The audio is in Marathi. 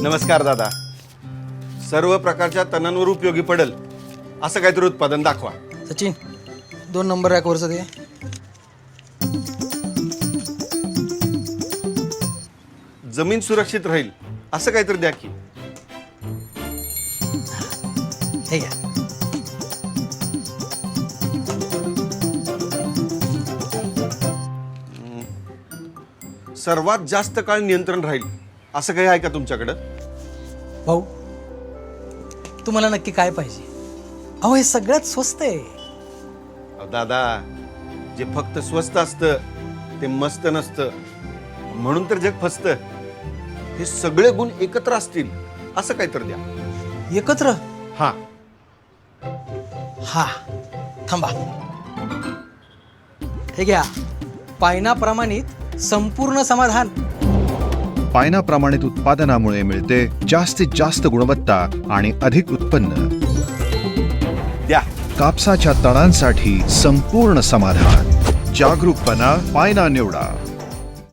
नमस्कार दादा. सर्व प्रकारच्या तणांवर उपयोगी पडेल असं काहीतरी उत्पादन दाखवा. सचिन दोन नंबर रॅकवरचं ते जमीन सुरक्षित राहील असं काहीतरी द्या की. हे घ्या. सर्वात जास्त काळ नियंत्रण राहील. असं काही आहे का तुमच्याकडं? भाऊ तुम्हाला नक्की काय पाहिजे? अहो हे सगळ्यात स्वस्त आहे. अहो, दादा जे फक्त स्वस्त असतं ते मस्त नसतं. म्हणून तर जग फसतं. हे सगळे गुण एकत्र असतील असं काहीतरी द्या. एकत्र? हा. हा. थांबा. हे घ्या. पायना प्रमाणित संपूर्ण समाधान. पायना प्रमाणित उत्पादनामुळे मिळते जास्तीत जास्त गुणवत्ता आणि अधिक उत्पन्न. द्या. कापसाच्या तणांसाठी संपूर्ण समाधान. जागरूकपणा पायना निवडा.